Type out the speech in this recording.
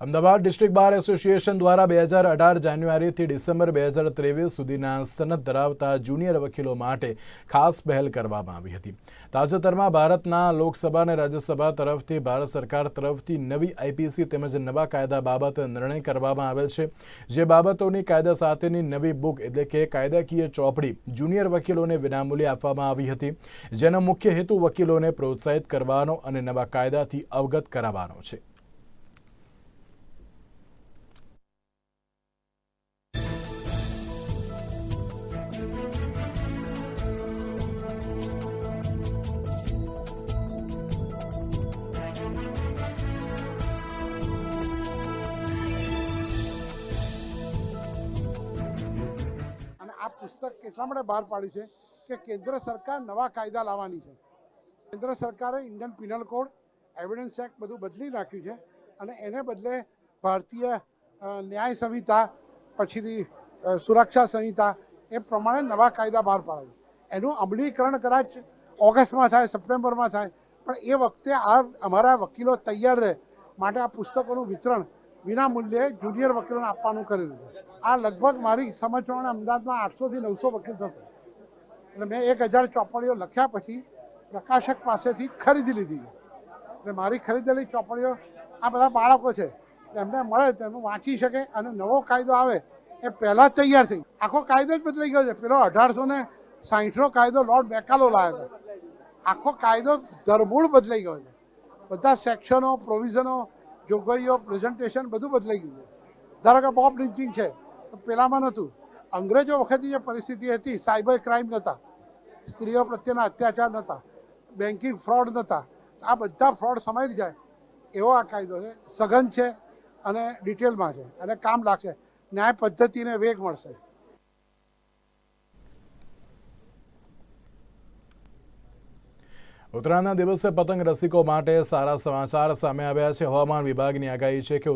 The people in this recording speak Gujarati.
અમદાવાદ ડિસ્ટ્રિક્ટ બાર એસોસિએશન દ્વારા બે હજાર અઢાર જાન્યુઆરીથી ડિસેમ્બર બે હજાર ત્રેવીસ સુધીના સનદ ધરાવતા જુનિયર વકીલો માટે ખાસ પહેલ કરવામાં આવી હતી. તાજેતરમાં ભારતના લોકસભા અને રાજ્યસભા તરફથી ભારત સરકાર તરફથી નવી આઈપીસી તેમજ નવા કાયદા બાબતે નિર્ણય કરવામાં આવેલ છે. જે બાબતોની કાયદા સાથેની નવી બુક એટલે કે કાયદાકીય ચોપડી જુનિયર વકીલોને વિનામૂલ્યે આપવામાં આવી હતી. જેનો મુખ્ય હેતુ વકીલોને પ્રોત્સાહિત કરવાનો અને નવા કાયદાથી અવગત કરાવવાનો છે. આ પુસ્તક એટલા માટે બહાર પાડ્યું છે કે કેન્દ્ર સરકાર નવા કાયદા લાવવાની છે. કેન્દ્ર સરકારે Indian penal code, evidence act બધું બદલી નાખ્યું છે અને એને બદલે ભારતીય ન્યાય સંહિતા, પછીથી સુરક્ષા સંહિતા એ પ્રમાણે નવા કાયદા બહાર પાડે છે. એનું અમલીકરણ કદાચ ઓગસ્ટમાં થાય, સપ્ટેમ્બરમાં થાય, પણ એ વખતે આ અમારા વકીલો તૈયાર રહે. માટે આ પુસ્તકોનું વિતરણ વિના મૂલ્યે જુનિયર વકીલોને આપવાનું કરેલું છે આ લગભગ મારી સમજ પ્રમાણે અમદાવાદમાં આઠસોથી નવસો વકીલ થશે. એટલે મેં એક હજાર ચોપડીઓ લખ્યા પછી પ્રકાશક પાસેથી ખરીદી લીધી. એટલે મારી ખરીદેલી ચોપડીઓ આ બધા બાળકો છે, એમને મળે તો એમને વાંચી શકે અને નવો કાયદો આવે એ પહેલાં તૈયાર થઈ. આખો કાયદો જ બદલાઈ ગયો છે. પેલો અઢારસો ને સાહીઠનો કાયદો લોર્ડ બેકાલો લાવ્યો હતો. આખો કાયદો ધરમૂળ બદલાઈ ગયો છે. બધા સેક્શનો, પ્રોવિઝનો, જોગવાઈઓ, પ્રેઝન્ટેશન બધું બદલાઈ ગયું છે. ધારો કે બોબ લિન્ચિંગ છે. પેલામાં નહોતું. અંગ્રેજો વખતની જે પરિસ્થિતિ હતી, સાયબર ક્રાઇમ નહોતા. સ્ત્રીઓ પ્રત્યેના અત્યાચાર નહોતા. બેન્કિંગ ફ્રોડ નહોતા. આ બધા ફ્રોડ સમાઈ જાય. એવો આ કાયદો છે. સઘન છે અને ડિટેલમાં છે અને કામ લાગશે. ન્યાય પદ્ધતિને વેગ મળશે. ઉત્તરાયણના દિવસે પતંગ રસિકો માટે સારા સમાચાર સામે આવ્યા છે. હવામાન વિભાગની આગાહી છે કે